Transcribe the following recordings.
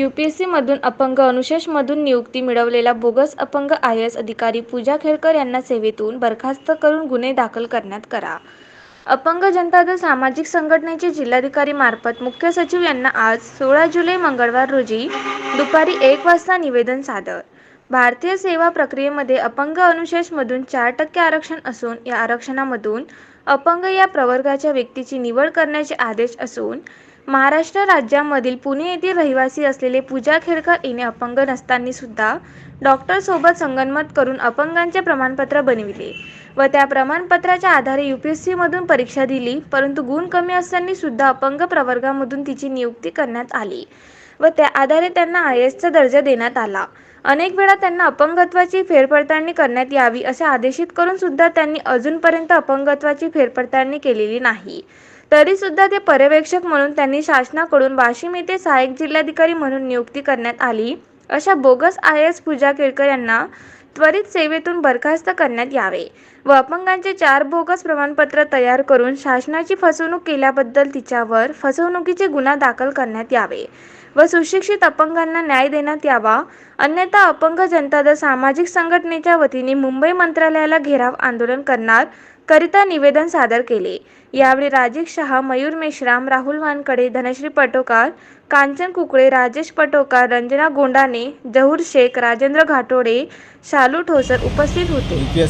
यूपीएससीमधून अपंग अनुशेषमधून नियुक्ती मिळवलेला बोगस अपंग आय एस अधिकारी पूजा खेळकर यांना सेवेतून बरखास्त करून गुन्हे दाखल करण्यात करा. अपंग जनता दल सामाजिक संघटनेचे जिल्हाधिकारी मार्फत मुख्य सचिव यांना आज सोळा जुलै मंगळवार रोजी दुपारी एक वाजता निवेदन सादर. भारतीय सेवा प्रक्रियेमध्ये अपंग अनुशेषमधून चार टक्के आरक्षण असून या आरक्षणामधून अपंग या प्रवर्गाच्या व्यक्तीची निवड करण्याचे आदेश असून महाराष्ट्र राज्यामधील पुणे येथील रहिवासी असलेले पूजा खेडकर हिने अपंग नसताना सुद्धा डॉक्टरसोबत संगनमत करून अपंगांचे प्रमाणपत्र बनविले व त्या प्रमाणपत्राच्या आधारे यू पी एस सीमधून परीक्षा दिली परंतु गुण कमी असताना सुद्धा अपंग प्रवर्गामधून तिची नियुक्ती करण्यात आली व त्या आधारे त्यांना आय एसचा दर्जा देण्यात आला. अनेक वेळा त्यांना अपंगत्वाची फेरपडताळणी करण्यात यावी असे आदेशित करून सुद्धा त्यांनी अजूनपर्यंत अपंगत्वाची फेरपडताळणी केलेली नाही. तरी सुद्धा ते पर्यवेक्षक म्हणून त्यांनी शासनाकडून वाशिम येथे सहाय्यक जिल्हाधिकारी म्हणून नियुक्ती करण्यात आली अशा bogus I. S. Pooja Kelkar यांना त्वरित सेवेतून बरखास्त करण्यात यावे व अपंगांचे चार बोगस प्रमाणपत्र तयार करून शासनाची फसवणूक केल्याबद्दल तिच्यावर फसवणुकीचे गुन्हा दाखल करण्यात यावे. व सुशिक्षित अपंगांना न्याय देण्यात यावा. अन्यथा अपंग जनता दल सामाजिक संघटनेच्या वतीने मुंबई मंत्रालयाला घेराव आंदोलन करणार करिता निवेदन सादर केले. यावेळी राजेश शहा मयूर मेश्राम राहुल वानकडे धनश्री पटोकार कांचन कुकडे राजेश पटोकार रंजना गोंडाने जहूर शेख राजेंद्र घाटोडे शालू ठोसर उपस्थित होते. यू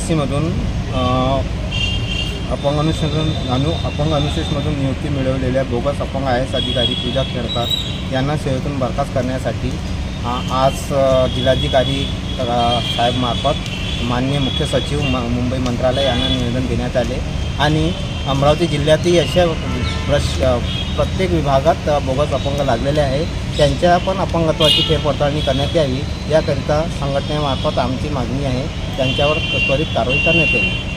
अपंग अनुशेषमधून अनु अपंग अनुशेषमधून नियुक्ती मिळवलेल्या बोगस अपंग आय एस अधिकारी पूजा खेडकर यांना सेवेतून बरखास्त करण्यासाठी आज जिल्हाधिकारी साहेबमार्फत माननीय मुख्य सचिव म मुंबई मंत्रालय यांना निवेदन देण्यात आले आणि अमरावती जिल्ह्यातही अशा प्रश प्रत्येक विभागात बोगस अपंग लागलेले आहे. त्यांच्या पण अपंगत्वाची फेरपडताळणी करण्यात यावी. याकरिता संघटनेमार्फत आमची मागणी आहे. त्यांच्यावर त्वरित कारवाई करण्यात यावी